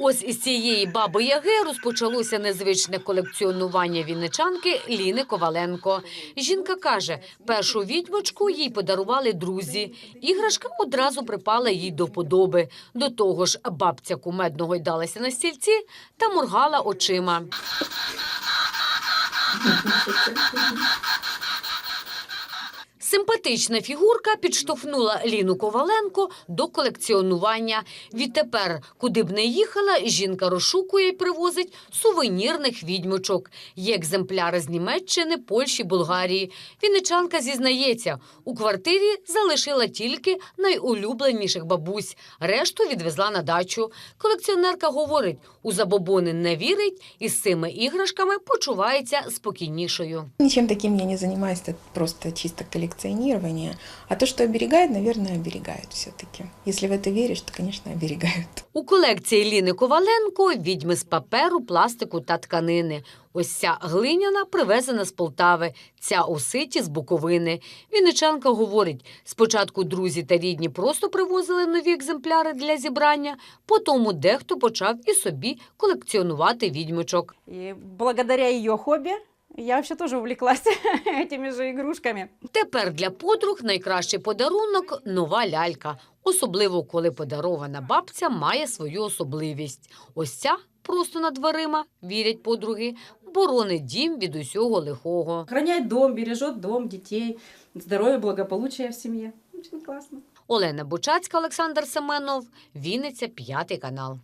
Ось із цієї баби Яги розпочалося незвичне колекціонування вінничанки Ліни Коваленко. Жінка каже, першу відьмочку їй подарували друзі. Іграшка одразу припала їй до подоби. До того ж, бабця кумедно гойдалася на стільці та моргала очима. Симпатична фігурка підштовхнула Ліну Коваленко до колекціонування. Відтепер, куди б не їхала, жінка розшукує і привозить сувенірних відьмочок. Є екземпляри з Німеччини, Польщі, Болгарії. Вінничанка зізнається, у квартирі залишила тільки найулюбленіших бабусь. Решту відвезла на дачу. Колекціонерка говорить, у забобони не вірить і з цими іграшками почувається спокійнішою. Ничем таким я не занимаюсь, это просто чисто коллекционирование. А то, что оберегает, наверное, оберегает все-таки. Если в это веришь, то, конечно, оберегают. У колекції Ліни Коваленко відьми з паперу, пластику та тканини. Ось ця глиняна привезена з Полтави, ця у ситі з Буковини. Вінничанка говорить, спочатку друзі та рідні просто привозили нові екземпляри для зібрання, потім дехто почав і собі колекціонувати відьмочок. И благодаря ее хобби я вообще тоже увлеклась этими же игрушками. Тепер для подруг найкращий подарунок нова лялька, особливо коли подарована бабця має свою особливість. Ось ця просто над дверима, вірять подруги, боронить дім від усього лихого. Охраняет дом, бережет дом, детей, здоровье, благополучие в семье. Очень классно. Олена Бучацька, Олександр Семенов, Вінниця, п'ятий канал.